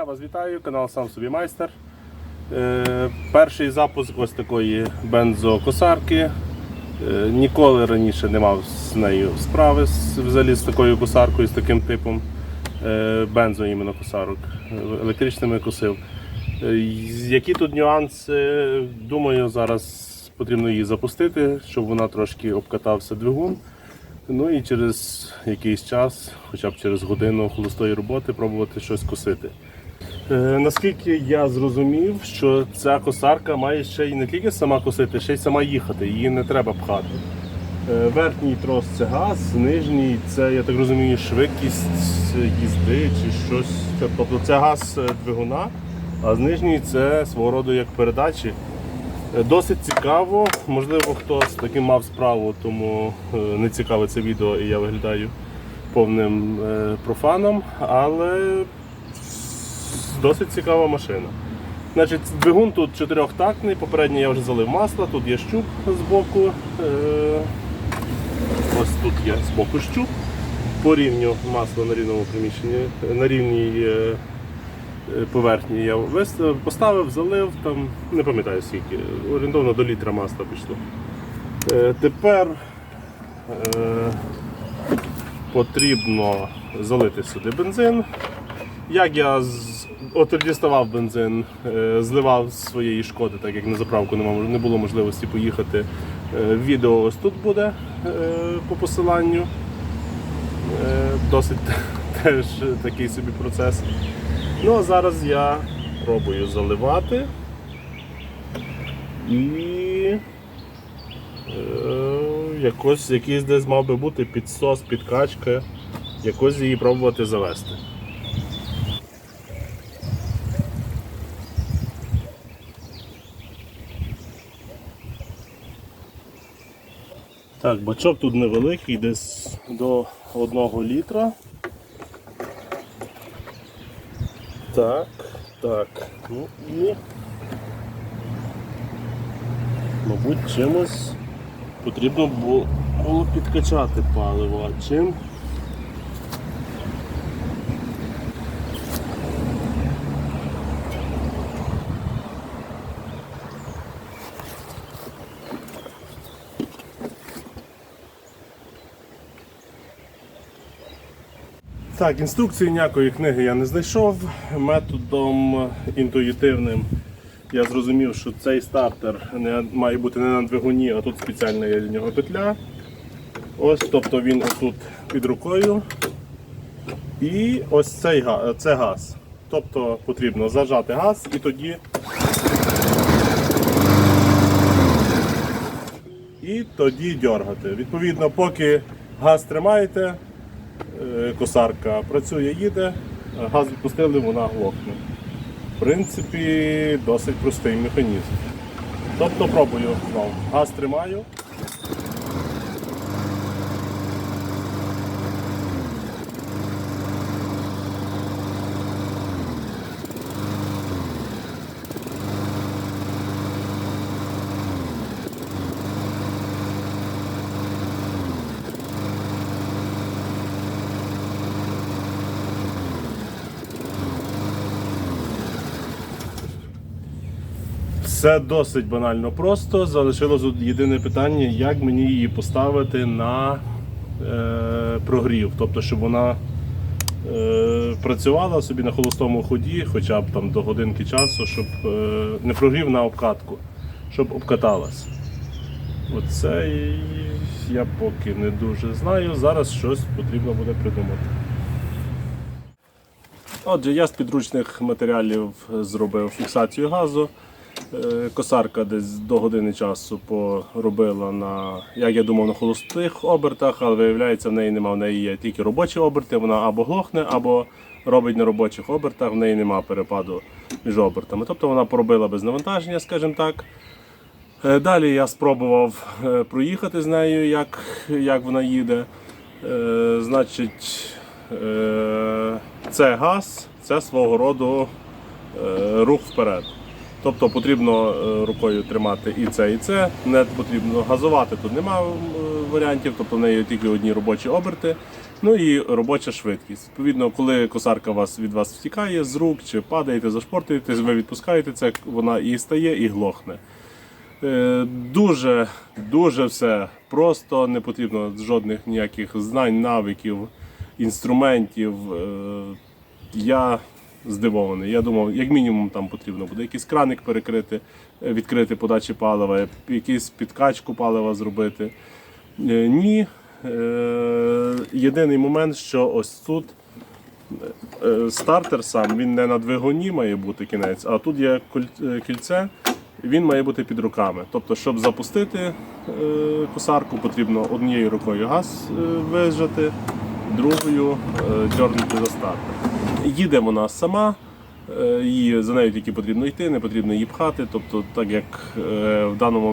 Я вас вітаю, канал Сам собі майстер. Е, перший запуск ось такої бензокосарки. Е, ніколи раніше не мав з нею справи з, взагалі з такою косаркою, з таким типом е, бензо іменно косарок. Електричними косив. Е, які тут нюанси? Думаю, зараз потрібно її запустити, щоб вона трошки обкатався двигун. Ну і через якийсь час, хоча б через годину холостої роботи, пробувати щось косити. Е, наскільки я зрозумів, що ця косарка має ще й не тільки сама косити, ще й сама їхати, її не треба пхати. Е, верхній трос це газ, нижній це, я так розумію, швидкість їзди чи щось. Тобто це газ е, двигуна, а з нижній це свого роду як передачі. Досить цікаво. Можливо, хтось таким мав справу, тому не цікаве це відео і я виглядаю повним профаном, але досить цікава машина. Значить, двигун тут чотирьохтактний, попередній я вже залив масло, тут є щуп з боку. Е, ось тут є з боку щуп. По рівню масло на рівному приміщенні, на рівній е, е, поверхні я поставив, залив, там, не пам'ятаю скільки, орієнтовно до літра масла пішло. Тепер потрібно залити сюди бензин. Як я з... от діставав бензин, е, зливав з своєї шкоди, так як на заправку не було можливості поїхати. Е, Відео ось тут буде е, по посиланню. Досить теж такий собі процес. Ну а зараз я пробую заливати і е, якось, якийсь десь мав би бути підсос, підкачка, якось її пробувати завести. Так, бачок тут невеликий, десь до 1 літра. Так, так. Ну і. Мабуть, чимось потрібно було підкачати паливо. А чим? Так, інструкції ніякої книги я не знайшов. Методом інтуїтивним я зрозумів, що цей стартер не, має бути не на двигуні, а тут спеціальна є для нього петля. Ось, тобто він отут під рукою. І ось цей це газ. Тобто потрібно зажати газ і тоді. І тоді дергати. Відповідно, поки газ тримаєте, косарка працює, їде, газ відпустили, вона глохне. В принципі, досить простий механізм. Тобто пробую знову. Газ тримаю. Все досить банально просто. Залишилось єдине питання, як мені її поставити на е, прогрів. Тобто, щоб вона е, працювала собі на холостому ході, хоча б там до годинки часу, щоб е, не прогрів на обкатку, щоб обкаталась. Оце я поки не дуже знаю. Зараз щось потрібно буде придумати. Отже, я з підручних матеріалів зробив фіксацію газу. Е, Косарка десь до години часу поробила на, як я думав, на холостих обертах, але виявляється, в неї немає, в неї є тільки робочі оберти, вона або глохне, або робить на робочих обертах, в неї немає перепаду між обертами. Тобто вона поробила без навантаження, скажімо так. Е, Далі я спробував е, проїхати з нею, як, як вона їде. Е, Значить, е, це газ, це свого роду е, рух вперед. Тобто потрібно е, рукою тримати і це, і це. Не потрібно газувати, тут немає варіантів, тобто в неї тільки одні робочі оберти, ну і робоча швидкість. Відповідно, коли косарка вас, від вас втікає з рук чи падаєте, зашпортуєтесь, ви відпускаєте це, вона і стає, і глохне. Е, Дуже, дуже все просто, не потрібно жодних ніяких знань, навиків, інструментів. Е, Я здивований. Я думав, як мінімум там потрібно буде якийсь краник перекрити, е, відкрити подачі палива, якийсь підкачку палива зробити. Е, Ні. Е, Єдиний момент, що ось тут стартер сам він не на двигуні має бути кінець, а тут є кільце, він має бути під руками. Тобто, щоб запустити косарку, потрібно однією рукою газ вижати, другою дьорнути за стартер. Їде вона сама. е, Її за нею тільки потрібно йти, не потрібно її пхати. Тобто, так як е, в даному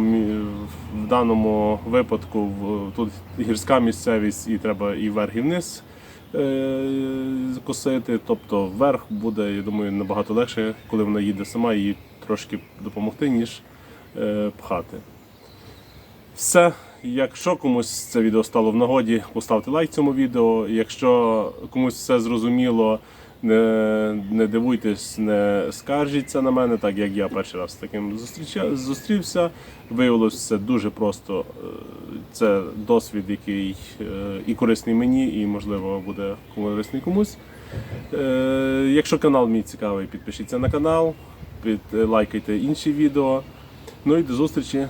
в даному випадку тут гірська місцевість і треба і вверх, і вниз е, косити. Тобто вверх буде, я думаю, набагато легше, коли вона їде сама, їй трошки допомогти, ніж пхати. Все. Якщо комусь це відео стало в нагоді, поставте лайк цьому відео. Якщо комусь все зрозуміло, не, не дивуйтесь, не скаржіться на мене, так як я перший раз з таким зустрівся. Виявилося все дуже просто. Е, Це досвід, який е, і корисний мені, і можливо буде корисний комусь. Е, Якщо канал мій цікавий, підпишіться на канал, під, лайкайте інші відео. Ну і до зустрічі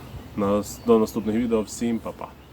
до наступних відео. Всім па-па.